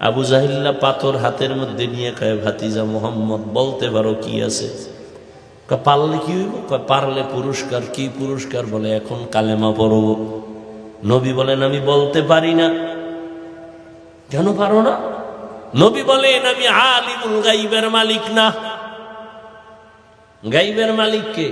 আবু জাহিল্লা পাথর হাতের মধ্যে নিয়ে কয় ভাতিজা মোহাম্মদ বলতে পারো কি আছে? পারলে কি হইব? পারলে পুরস্কার কি পুরস্কার? বলে এখন কালেমা পড়ব। নবী বলেন আমি বলতে পারি না। কেন পারো না? নবী বলেন আমি আলিমুল গাইবের মালিক না। গাইবের মালিককে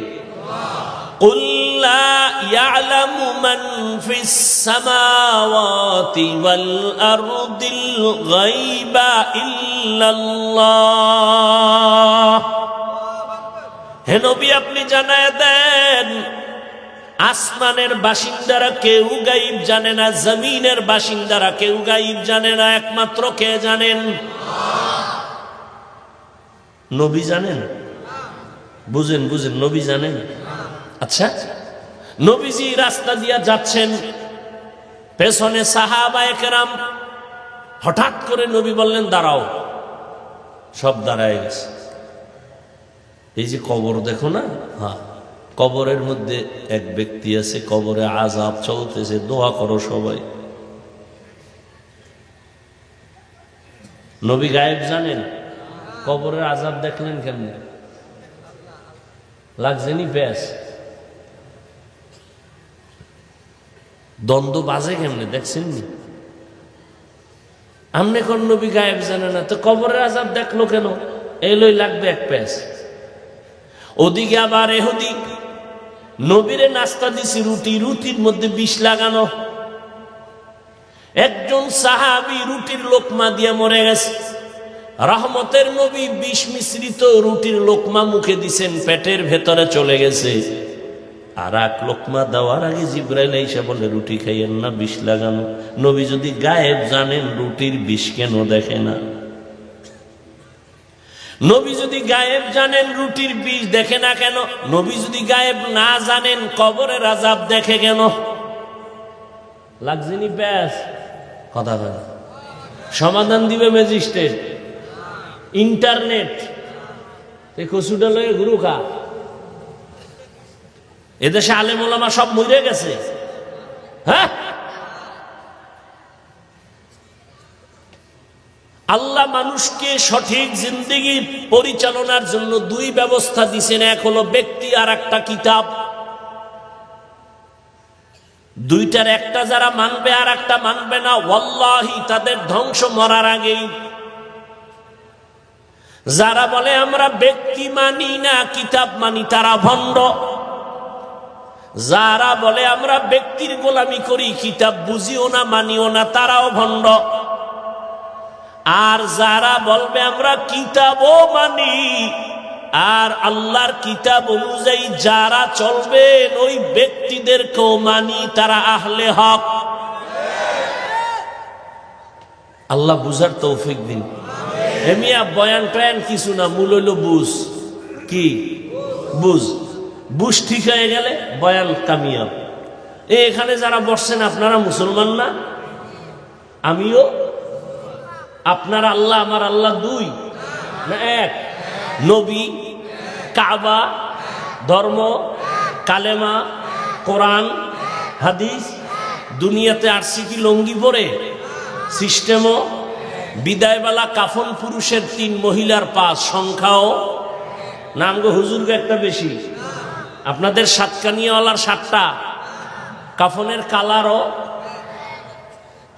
কুল্লা يعلم من في السماوات والأرض الغيب إلا الله হে নবী আপনি জানায় দেন আসমানের বাসিন্দারা কেউ গাইব জানে না জমিনের বাসিন্দারা কেউ গাইব জানে না একমাত্র কে জানেন নবী জানেন বুঝেন বুঝেন নবী জানেন আচ্ছা নবীজি রাস্তা দিয়া যাচ্ছেন। পেছনে সাহাবা একরাম হঠাৎ করে নবী বললেন, দাঁড়াও। সব দাঁড়ায় গেছে। এই যে কবর দেখো না? হ্যাঁ কবরের মধ্যে এক ব্যক্তি আছে, কবরে আজাব চলতেছে, দোয়া করো সবাই। নবী গায়েব জানেন? কবরের আজাব দেখলেন কেমনে? লাগছেনি ব্যাস। দ্বন্দ্ব বাজে কেমনে, দেখছেন নি? আমনে কোন নবী গায়েব জানে না, তো কবরের আজাব দেখল কেন? এই লই লাগবে এক প্যাস ওদিকে আবার এহদিক নবীরে নাস্তা দিছি রুটি, রুটির মধ্যে বিষ লাগানো। একজন সাহাবি রুটির লোকমা দিয়ে মরে গেছে। রহমতের নবী বিষ মিশ্রিত রুটির লোকমা মুখে দিছেন, পেটের ভেতরে চলে গেছে। আর এক লোকমা দেওয়ার আগে জিব্রাইল এসে বলে, রুটি খাইয়েন না, বিষ লাগানো। নবী যদি গায়েব জানেন, রুটির বিষ কেন দেখে না? নবী যদি গায়েব জানেন, রুটির বিষ দেখে না কেন? নবী যদি গায়েব না জানেন, কবরের আজাব দেখে কেন? লাগছেনি ব্যাস? কথা কথা সমাধান দিবে ম্যাজিস্ট্রেট। ইন্টারনেট। কচুটা লয়ে গুরু খা। এদেশে আলেম ওলামা সব মরে গেছে। হ্যাঁ? আল্লাহ মানুষকে সঠিক জিন্দগি পরিচালনার জন্য দুই ব্যবস্থা দিছেন, এক হলো ব্যক্তি আর একটা কিতাব। দুইটার একটা যারা মানবে আর একটা মানবে না, ওয়াল্লাহি, তাদের ধ্বংস মরার আগেই। যারা বলে, আমরা ব্যক্তি মানি না, কিতাব মানি, তারা ভণ্ড। যারা বলে, আমরা ব্যক্তির গোলামি করি, কিতাব বুঝিও না, মানিও না, তারাও ভণ্ড। আর যারা বলবে, আমরা কিতাবও মানি। আর আল্লাহর কিতাব অনুযায়ী যারা চলবেন ওই ব্যক্তিদেরকেও মানি, তারা আহলে হক। আল্লাহ বুঝার তৌফিক দিন। এমিয়া বয়ান টয়ান কিছু না, মূল হইল বুঝ। কি? বুঝ। বুঝ ঠিক হয়ে গেলে বয়ান কামিয়াব। এখানে যারা বসছেন, আপনারা মুসলমান না? আমিও? আপনার আল্লাহ, আমার আল্লাহ দুই। না এক? নবী, কাবা, ধর্ম, কালেমা, কোরআন, হাদিস, দুনিয়াতে আরসি কি লঙ্গি পরে? সিস্টেমও? বিদায়বেলা কাফন পুরুষের তিন মহিলার পাঁচ, সংখ্যাও? নাম গো হুজুরকে একটা বেশি। আপনাদের সাতকানিয়াওয়ালার সাতটা, কাফনের কালারও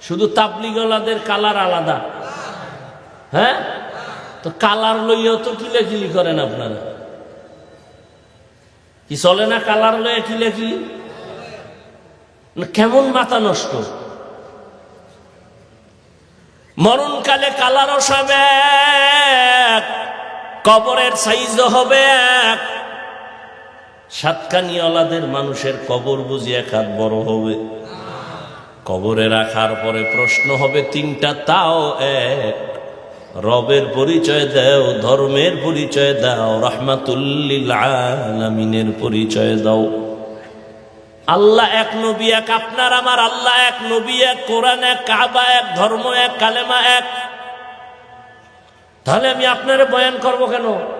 শুধু তাবলিগলাদের কালার আলাদা। হ্যাঁ? তো কালার লইয়াও তো কিলাকিলি করেন আপনারা। কি চলে না কালার লইয়া কিলাকিলি? কেমন মাথা নষ্ট? মরণকালে কালারও সব এক, কবরের সাইজও হবে এক। সাতকানিওয়ালাদের মানুষের কবর বুঝি এক হাত বড় হবে। কবরে রাখার পরে প্রশ্ন হবে, তিনটা তাও এক? রবের পরিচয় দাও, ধর্মের পরিচয় দাও, রহমাতুল্লিল আলামিনের পরিচয় দাও। আল্লাহ এক নবী এক, আপনার আমার আল্লাহ এক, নবী এক, কোরআন এক, কাবা এক, ধর্ম এক, কালেমা এক। তাহলে আমি আপনারে বয়ান করব কেন?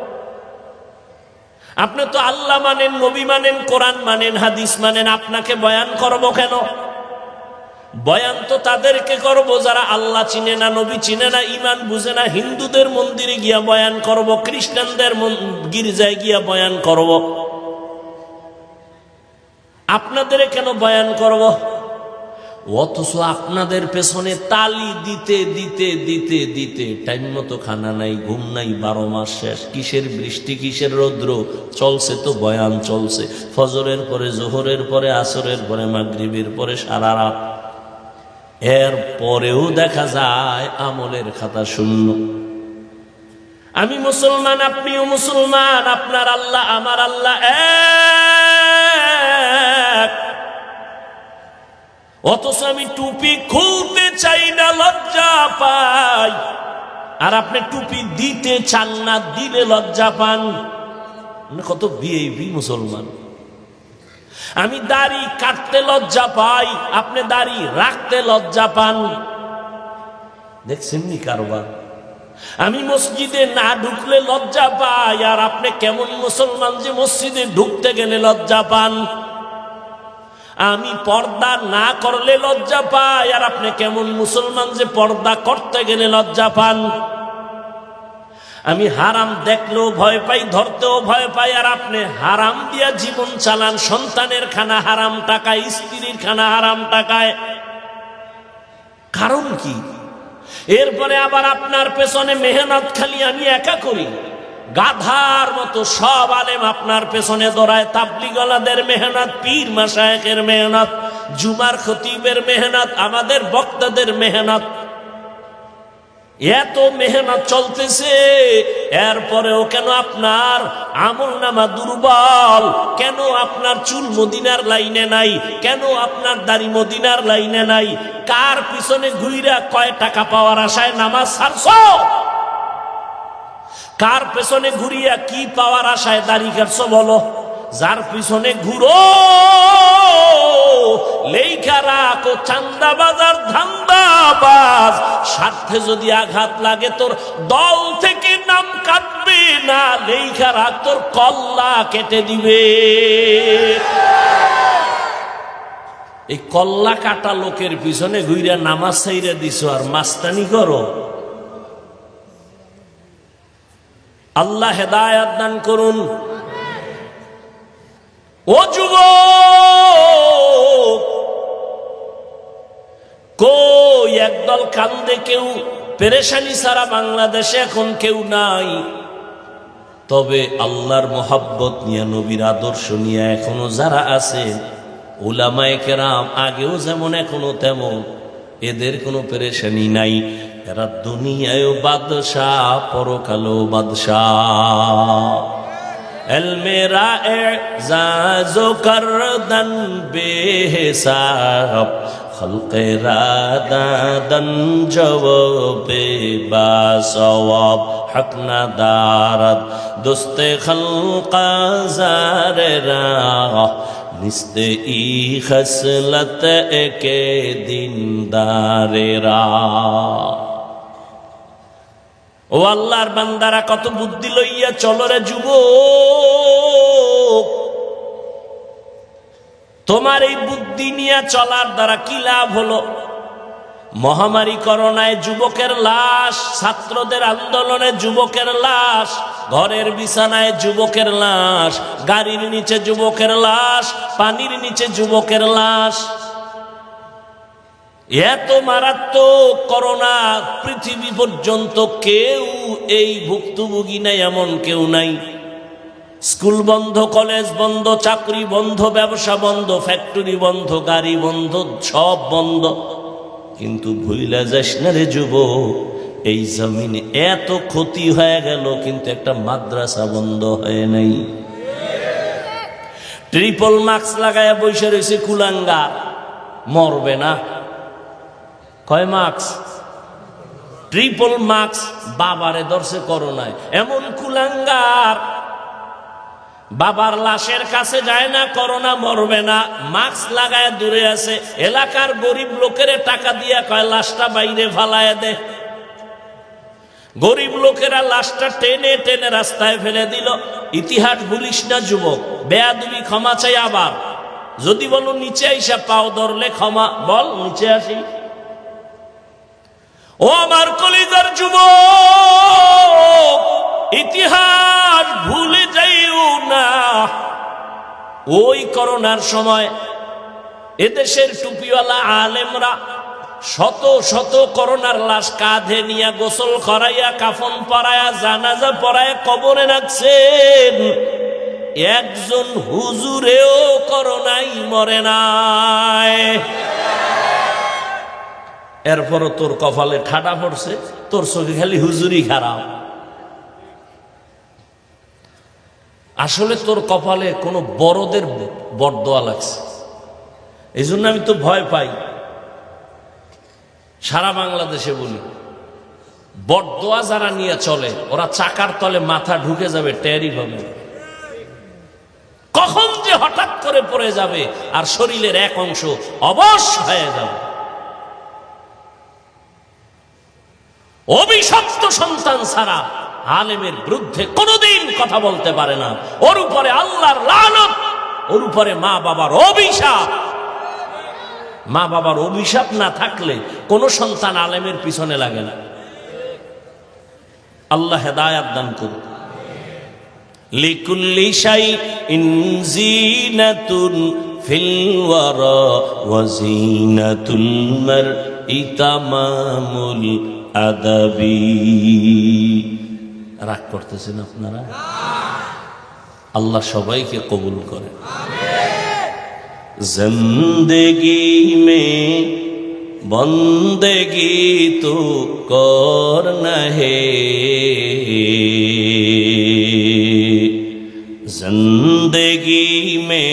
আপনি তো আল্লাহ মানেন, নবী মানেন, কোরআন মানেন, হাদিস মানেন, আপনাকে বয়ান করব কেন? বয়ান তো তাদেরকে করব, যারা আল্লাহ চিনে না, নবী চিনে না ইমান বুঝে না, হিন্দুদের মন্দিরে গিয়া বয়ান করব, খ্রিস্টানদের গির্জায় গিয়া বয়ান করব। আপনাদের কেন বয়ান করব? অথচ আপনাদের পেছনে তালি দিতে দিতে দিতে দিতে টাইম মতো খানা নাই, ঘুম নাই, বারো মাস শেষ। কিসের বৃষ্টি, কিসের রৌদ্র? চলছে তো বয়ান, চলছে। ফজরের পরে, জোহরের পরে, আসরের পরে, মাগরিবের পরে সারা রাত। এর পরেও দেখা যায় আমলের খাতা শূন্য। আমি মুসলমান, আপনিও মুসলমান, আপনার আল্লাহ, আমার আল্লাহ এক অথচ আমি টুপি খুলতে চাই না, লজ্জা পাই। আর আপনি টুপি দিতে চান না, দিলে লজ্জা পান। মানে কত বিএবি মুসলমান। আমি দাড়ি কাটতে লজ্জা পাই, আপনি দাড়ি রাখতে লজ্জা পান। দেখছেন নি কারবার? আমি মসজিদে না ঢুকলে লজ্জা পাই, আর আপনি কেমন মুসলমান যে মসজিদে ঢুকতে গেলে লজ্জা পান। আমি পর্দা না করলে লজ্জা পাই আর আপনি কেমন মুসলমান যে পর্দা করতে গেলে লজ্জা পান? আমি হারাম দেখলেও ভয় পাই, ধরতেও ভয় পাই। আর আপনি হারাম দিয়া জীবন চালান, সন্তানের খানা হারাম টাকায়, স্ত্রীর খানা হারাম টাকায়। কারণ কি? এরপরে আবার আপনার পেছনে মেহনত খালি আমি একা করি। গাধার মতো সব আলেম আপনার পেছনে দৌড়ায়। তাবলিগলাদের মেহনত, পীর মাসায়কের মেহনত, জুমার খতিবের মেহনত, আমাদের বক্তাদের মেহনত। এত মেহনত চলতেছে, এরপরেও কেন আপনার আমল নামা দুর্বল? কেন আপনার চুল মদিনার লাইনে নাই? কেন আপনার দাড়ি মদিনার লাইনে নাই? কার পিছনে ঘুইরা কয় টাকা পাওয়ার আশায় নামাজ ছাড়ছ? কার পেছনে ঘুরিয়া কি পাওয়ার আশায় দাড়ি কাটছ বলো? যার পিছনে ঘুরো লেখা রাখো চান্দা বাজার ধান্দাবাজ। স্বার্থে যদি আঘাত লাগে তোর দল থেকে নাম কাটবে না লেখা রাখ, তোর কল্লা কেটে দিবে। এই কল্লা কাটা লোকের পিছনে ঘুইরা নামাজ সাইরা দিছ আর মাস্তানি করো। আল্লাহ হেদায়াত দান করুন। ও যুব কই একদল কান্দে কেউ? পেরেশানি সারা বাংলাদেশে এখন কেউ নাই। তবে আল্লাহর মোহাব্বত নিয়ে, নবীর আদর্শ নিয়ে এখনও যারা আছে ওলামায় কেরাম আগেও যেমন, এখনও তেমন। এদের কোনো পেরেশানি নাই। এরা দুনিয়ায়ও বাদশাহ, পরকালেও বাদশাহ। এলমেরা এজাজো করদন বেহিসাব, খলকে রাদাদন জবাবে বাসওয়াব, হক না দারদ, দোস্তে খলকা জারে রা নিস্তে ই খসলত একে দিন দারেরা ও আল্লাহর বান্দারা, কত বুদ্ধি লইয়া চলো রে যুব তোমার এই বুদ্ধি নিয়ে চলার দ্বারা কি লাভ হলো? মহামারী করোনায় যুবকের লাশ, ছাত্রদের আন্দোলনে যুবকের লাশ, ঘরের বিছানায় যুবকের লাশ, গাড়ির নিচে যুবকের লাশ, পানির নিচে যুবকের লাশ। এত মারাত্মক করোনা পৃথিবী পর্যন্ত কেউ এই ভুক্তভোগী নাই, এমন কেউ নাই। স্কুল বন্ধ, কলেজ বন্ধ, চাকরি বন্ধ, ব্যবসা বন্ধ, ফ্যাক্টরি বন্ধ, গাড়ি বন্ধ, সব বন্ধ। কিন্তু ভুইলা যাস না রে যুব এই জমিনে এত ক্ষতি হয়ে গেল, কিন্তু একটা মাদ্রাসা বন্ধ হয় নাই। ট্রিপল মাস্ক লাগায় বসে রয়েছে কুলাঙ্গা মরবে না। কয় মার্কস? ট্রিপল মার্কস বাবারে দর্শে করোনায়। এমন কুলাঙ্গার। বাবার লাশের কাছে যায় না, করোনা মরবে না। মাস্ক লাগায় দূরে আছে। এলাকার গরিব লোকের টাকা দিয়া কয়, লাশটা বাইরে ফালায় দে। গরিব লোকেরা লাশটা টেনে টেনে রাস্তায় ফেলে দিল। ইতিহাস ভুলিস না, যুবক। বেয়াদুবি ক্ষমা চাই আবার। যদি বলো, নিচে আইসা পাও ধরলে ক্ষমা। বল, নিচে আসি। ও আমার কলিজার যুব ইতিহাস ভুলে যাইও না। ওই করোনার সময় এদেশের টুপিওয়ালা আলেমরা শত শত করোনার লাশ কাঁধে নিয়ে গোসল করাইয়া, কাফন পরায়া, জানাজা পরায়া কবরে রাখছেন। একজন হুজুরেও করোনাই মরে নাই। এরপরও তোর কপালে ঠাডা পড়ছে, তোর চোখে খালি হুজুরি খারাপ। আসলে তোর কপালে কোনো বড়দের বরদোয়া লাগছে। এই জন্য আমি তো ভয় পাই। সারা বাংলাদেশে বলি বরদোয়া যারা নিয়ে চলে, ওরা চাকার তলে মাথা ঢুকে যাবে টেরি হবে। কখন যে হঠাৎ করে পড়ে যাবে, আর শরীরের এক অংশ অবশ হয়ে যাবে। অভিশপ্ত সন্তান ছাড়া আলেমের বিরুদ্ধে কোনোদিন কথা বলতে পারে না। ওর উপরে আল্লাহর লানত, ওর উপরে মা বাবার অভিশাপ। মা বাবার অভিশাপ না থাকলে কোন সন্তান আলেমের পিছনে লাগে না। আল্লাহ হেদায়াত দান করুন। লিকুল্লি শাই ইনজিনাতুন ফিল ওয়ারা ওয়াজিনাতুল মারই তামামুল আদাবি রাগ করতেছেন আপনারা? আল্লাহ সবাইকে কবুল করে জিন্দগি মে বন্দেগি তু কর নহে। জিন্দগি মে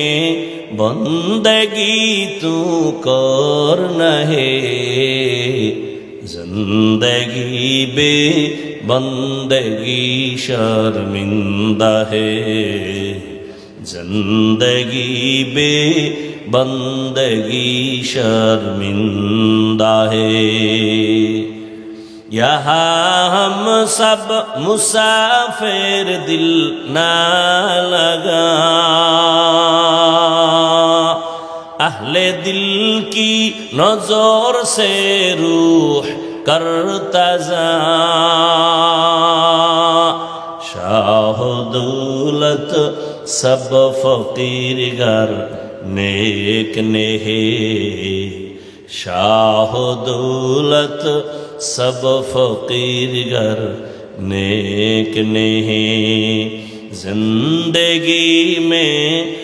বন্দেগি তু কর নহে। জিন্দগি বে বন্দগি শর্মিন্দা হে জিন্দগি বে বন্দগি শর্মিন্দা হে یہاں ہم سب مسافر دل نہ لگا अहले दिल की नज़र से रूह करता जा। शाह दौलत सब फकीर घर नेक नेहे। शाह दौलत सब फकीर घर नेक नेहे। ज़िंदगी में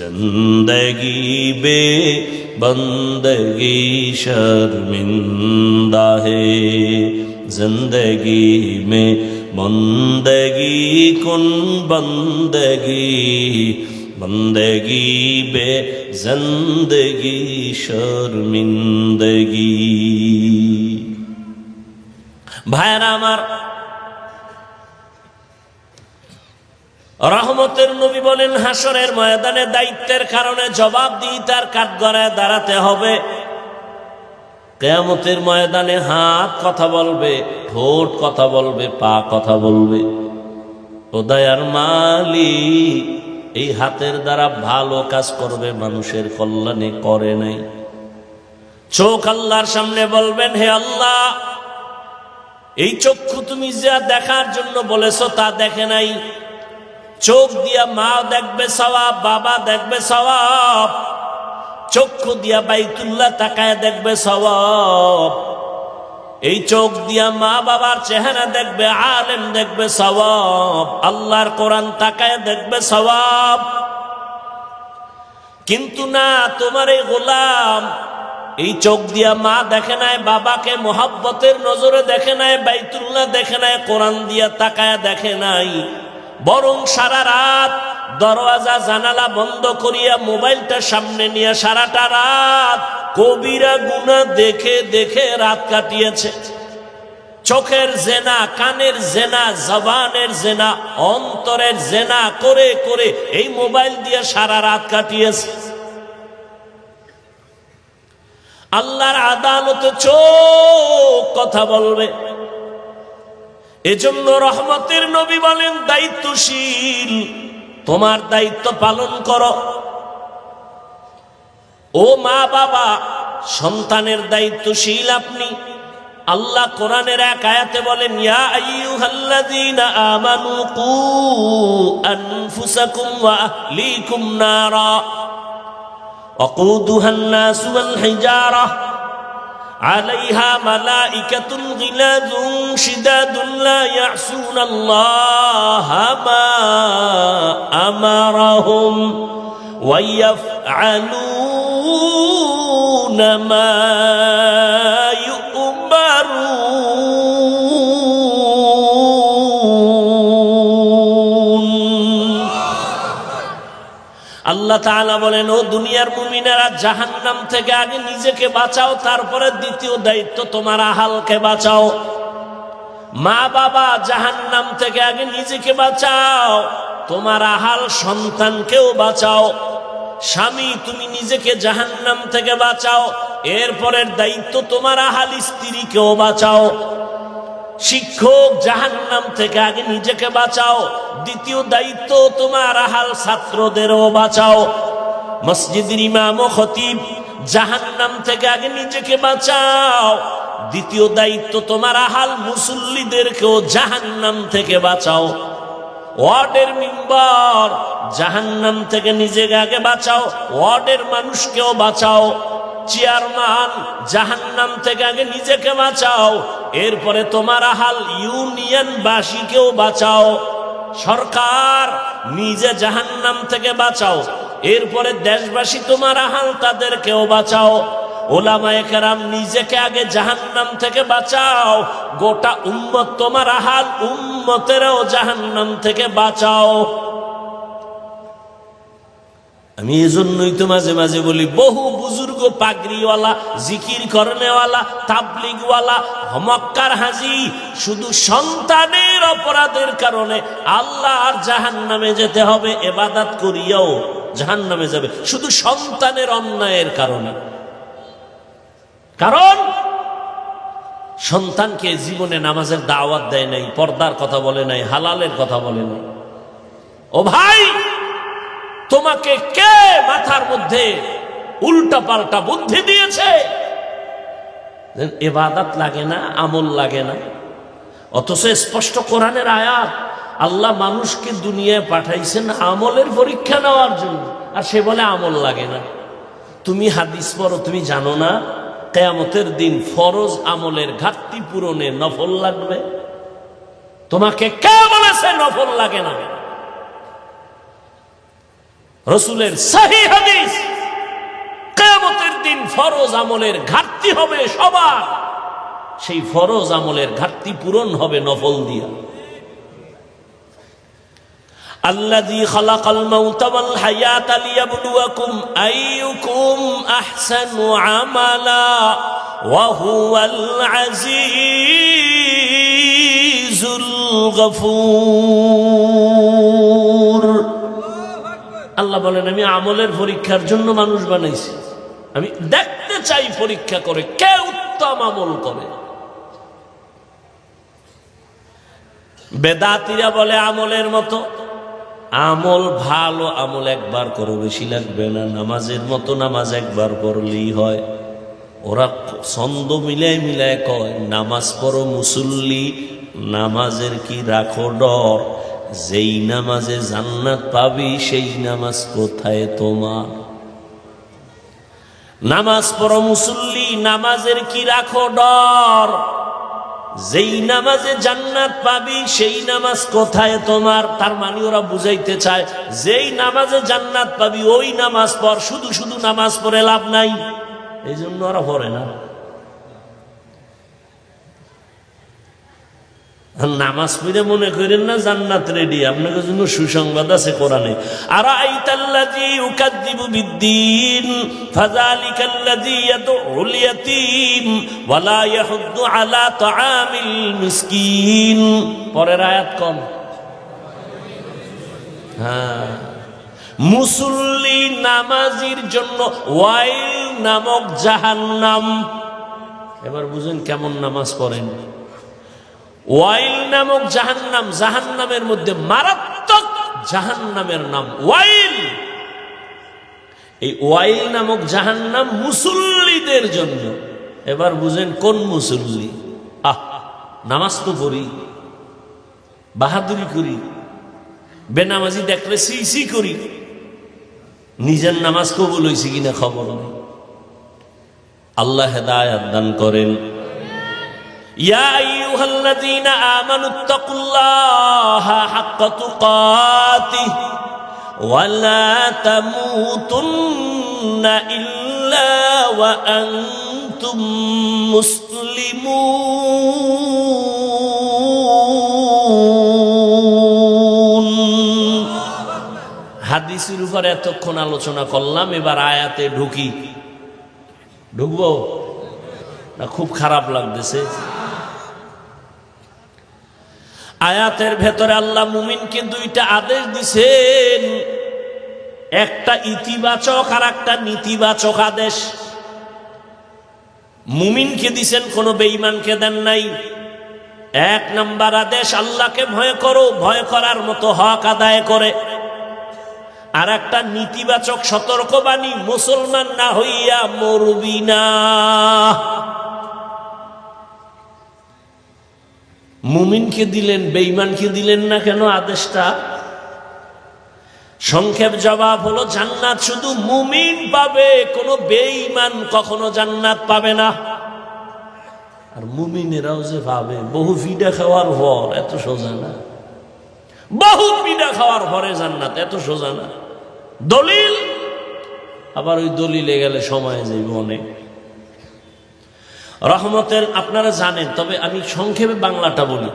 زندگی بے بندگی شرمندہ ہے زندگی میں بندگی کن بندگی بندگی بے زندگی شرمندگی ভাইরা আমার রহমতের নবী বলেন, হাসরের ময়দানে দায়িত্বের কারণে জবাব দিয়ে তার কাঠগড়ায় দাঁড়াতে হবে। কেয়ামতের ময়দানে হাত কথা বলবে, ঠোঁট কথা বলবে, পা কথা বলবে। ও দয়ার মালি এই হাতের দ্বারা ভালো কাজ করবে, মানুষের কল্যাণে করে নাই। চোখ আল্লাহর সামনে বলবেন, হে আল্লাহ, এই চক্ষু তুমি যা দেখার জন্য বলেছ তা দেখে নাই। চোখ দিয়া মা দেখবে সবাব বাবা দেখবে সবাব চক্ষু দিয়া বাইতুল্লাহ তাকায় দেখবে সবাব এই চোখ দিয়া মা বাবার চেহারা দেখবে, আলেম দেখবে সবাব আল্লাহর কোরআন তাকায় দেখবে সবাব কিন্তু না, তোমার এই গোলাম এই চোখ দিয়া মা দেখে নাই, বাবাকে মোহাব্বতের নজরে দেখে নাই, বাইতুল্লাহ দেখে নাই, কোরআন দিয়া তাকায় দেখে নাই। বরং সারা রাত দরওয়াজা, জানালা বন্ধ করিয়া মোবাইলটা সামনে নিয়ে সারাটা রাত কবিরা গুনা দেখে দেখে রাত কাটিয়েছে। চোখের জেনা, কানের জেনা, জবানের জেনা, অন্তরের জেনা করে করে এই মোবাইল দিয়ে সারা রাত কাটিয়েছে। আল্লাহর আদালতে চোখ কথা বলবে। এজন্য রহমতের নবী বলেন, দায়িত্বশীল, তোমার দায়িত্ব পালন কর। ও মা বাবা, সন্তানের দায়িত্বশীল আপনি। আল্লাহ কোরআনের এক আয়াতে বলেন, ইয়া عليها ملائكة غلاظ شداد لا يعصون الله ما أمرهم ويفعلون ما আল্লাহ তাআলা বলেন, ও দুনিয়ার মুমিনেরা, জাহান্নাম থেকে আগে নিজেকে বাঁচাও, তারপরে দ্বিতীয় দায়িত্ব তোমার আহালকে বাঁচাও। মা বাবা, জাহান্নাম থেকে আগে নিজেকে বাঁচাও, তোমার আহাল সন্তানকেও বাঁচাও। স্বামী, তুমি নিজেকে জাহান্নাম থেকে বাঁচাও, এরপরের দায়িত্ব তোমার আহাল স্ত্রীকেও বাঁচাও। শিক্ষক জাহান্নাম থেকে আগে নিজেকে বাঁচাও। দ্বিতীয় দায়িত্ব তোমার আহাল ছাত্রদেরও বাঁচাও। মসজিদের ইমাম ও খতিব জাহান্নাম থেকে আগে নিজেকে বাঁচাও। দ্বিতীয় দায়িত্ব তোমার আহাল মুসল্লিদেরকেও জাহান্নাম থেকে বাঁচাও। ওয়ার্ডের মেম্বার জাহান্নাম থেকে নিজেকে আগে বাঁচাও। ওয়ার্ডের মানুষকেও বাঁচাও। চেয়ারম্যান জাহান্নাম থেকে আগে নিজেকে বাঁচাও। এরপরে তোমার হাল ইউনিয়ন বাসীকেও বাঁচাও। সরকার নিজে জাহান্নাম থেকে বাঁচাও। এরপরে দেশবাসী তোমার হাল তাদেরকেও বাঁচাও। ওলামায়ে কেরাম নিজেকে আগে জাহান্নাম থেকে বাঁচাও। গোটা উম্মত তোমার হাল উম্মতেরও জাহান্নাম থেকে বাঁচাও। আমি এজন্যই তো মাঝে মাঝে বলি, বহু বুজুর্গ পাগড়িওয়ালা জিকির করনেওয়ালা তাবলিগওয়ালা, হমক্কার হাজি, শুধু সন্তানের অপরাধের কারণে আল্লাহ আর জাহান নামে যেতে হবে, এবাদাত করিয়াও জাহান নামে যাবে। শুধু সন্তানের অন্যায়ের কারণে। কারণ, সন্তানকে জীবনে নামাজের দাওয়াত দেয় নাই, পর্দার কথা বলে নাই, হালালের কথা বলে নাই। ও ভাই তোমাকে কে মাথার মধ্যে উল্টা পাল্টা বুদ্ধি দিয়েছে? এবাদাত লাগে না, আমল লাগে না। অথচ স্পষ্ট কোরআনের আয়াত, আল্লাহ মানুষকে দুনিয়ায় পাঠাইছেন আমলের পরীক্ষা নেওয়ার জন্য, আর সে বলে আমল লাগে না। তুমি হাদিস পড়ো, তুমি জানো না, কেয়ামতের দিন ফরজ আমলের ঘাটতি পূরণে নফল লাগবে? তোমাকে কে বলেছে নফল লাগে না? রসুলের সাহি হাদিস কেয়ামতের দিন ফরজ আমলের ঘাটতি হবে সবার সেই ফরজ আমলের ঘাটতি পূরণ হবে নফল দিয়া الذي خلق الموت والحياة ليبلوكم أيكم أحسن عملا وهو العزيز الغفور আল্লাহ বলেন, আমি আমলের পরীক্ষার জন্য মানুষ বানাইছি। আমি দেখতে চাই পরীক্ষা করে কে উত্তম আমল করে। বেদাতিরা বলে, আমলের মতো। আমল ভালো, আমল একবার করো বেশি লাগবে না। নামাজের মতো নামাজ একবার পড়লেই হয়। ওরা ছন্দ মিলায় মিলায় কয়, নামাজ পড়ো মুসল্লি, নামাজের কি রাখো ডর? যেই নামাজে জান্নাত পাবি, সেই নামাজ কোথায় তোমার? নামাজ পড়ো মুসল্লি, নামাজের কি রাখো ডর? যেই নামাজে জান্নাত পাবি, সেই নামাজ কোথায় তোমার? তার মানে ওরা বুঝাইতে চায়, যেই নামাজে জান্নাত পাবি, ওই নামাজ পড়, শুধু শুধু নামাজ পড়ে লাভ নাই। এই জন্য ওরা পড়ে না। নামাজ পড়ে মনে করেন না জান্নাত রেডি আপনার জন্য সুসংবাদ আছে কোরআনে। আর আইতাল্লাজি উকাদ্দিবু বিদ্দিন, ফাযালিকাল্লাযী ইয়াদউল ইয়াতীম, ওয়ালা ইয়াহুদ্দু আলা তাআমিল মিসকিন। পরের আয়াত কম। হ্যাঁ। মুসল্লি নামাজির জন্য ওয়াইল নামক জাহান্নাম। এবার বুঝেন কেমন নামাজ পড়েন। ওয়াইল নামক জাহান্নাম, জাহান্নামের মধ্যে মারাত্মক জাহান্নামের নাম ওয়াইল। এই ওয়াইল নামক জাহান্নাম মুসল্লিদের জন্য। এবার বুঝেন কোন মুসল্লি? আহ, নামাজ তো পড়ি, বাহাদুরি করি, বেনামাজি দেখলে সি সি করি। নিজের নামাজ কবুল হয়েছে কিনা খবর নেই। আল্লাহ হেদায়াত দান করেন। يا أيها الذين آمنوا اتقوا الله حق تقاته ولا تموتن إلا وأنتم مسلمون হাদিসের উপর এতক্ষণ আলোচনা করলাম এবার আয়াতে ঢুকি ঢুকবো না খুব খারাপ লাগতেছে আয়াতের ভেতরে আল্লাহ মুমিনকে দুইটা আদেশ দিছেন। একটা ইতিবাচক আর একটা নীতিবাচক আদেশ। মুমিনকে দিছেন, কোনো বেঈমানকে দেন নাই। এক নাম্বার আদেশ, আল্লাহকে ভয় করো, ভয় করার মতো হক আদায় করে। আর একটা নীতিবাচক সতর্কবাণী, মুসলমান না হইয়া মরবি না। মুমিনকে দিলেন, বেঈমানকে দিলেন না কেন আদেশটা? সংক্ষেপ জবাব হলো, জান্নাত শুধু মুমিন পাবে, কোনো বেঈমান কখনো জান্নাত পাবে না। আর মুমিনেরাও যে পাবে বহু ফিডা খাওয়ার পর, এত সোজা না। বহু পিডা খাওয়ার পরে জান্নাত, এত সোজা না। দলিল? আবার ওই দলিলে গেলে সময় যাইব অনেক। রহমতের, আপনারা জানেন, তবে আমি সংক্ষেপে বাংলাটা বলি।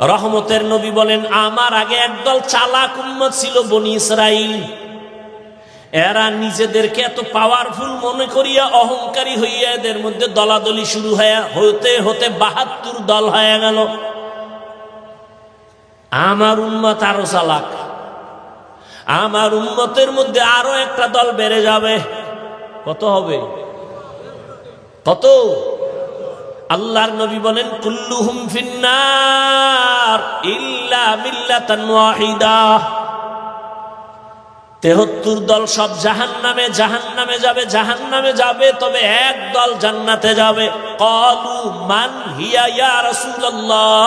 রহমতের নবী বলেন, আমার আগে একদল চালাক উম্মত ছিল বনি ইসরাইল। এরা নিজেদেরকে এত পাওয়ারফুল মনে করিয়া অহংকারী হইয়া এদের মধ্যে দলাদলি শুরু হয়ে, হতে হতে বাহাত্তর দল হয়ে গেল। আমার উম্মত আরও চালাক। আমার উম্মতের মধ্যে আরও একটা দল বেড়ে যাবে। কত হবে? কত? আল্লাহর নবী বলেন, কুল্লুহুম ফিন্নার ইল্লা মিল্লাতান ওয়াহিদা। তেহত্তর দল সব জাহান নামে জাহান নামে যাবে জাহান নামে যাবে, তবে এক দল জান্নাতে যাবে। কলু মান হিয়া ইয়া রাসূলুল্লাহ।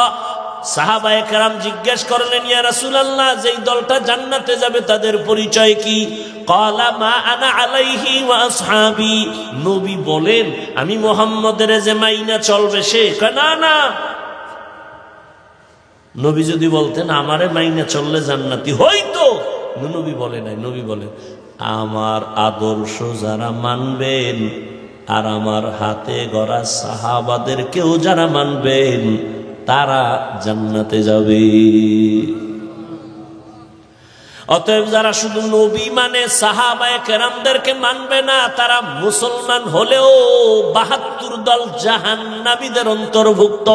সাহাবা একরাম জিজ্ঞেস করলেন, ইয়া রাসূলুল্লাহ, যেই দলটা জান্নাতে যাবে তাদের পরিচয় কি? কলা মা আনা আলাইহি ওয়া নবী বলেন, আমি মোহাম্মদের যে মাইনা চলবে সে। না না। নবী যদি বলতেন, আমারে মাইনা চললে জান্নাতি হইতো। নবী বলে নাই, নবী বলেন আমার আদর্শ যারা মানবেন আর আমার হাতে গড়া সাহাবাদের কেউ যারা মানবেন তারা জান্নাতে যাবে। অতএব যারা শুধু নবী মানে সাহাবায় কেরামদেরকে মানবে না, তারা মুসলমান হলেও বাহাত্তর দল জাহান্নাবীদের অন্তর্ভুক্ত।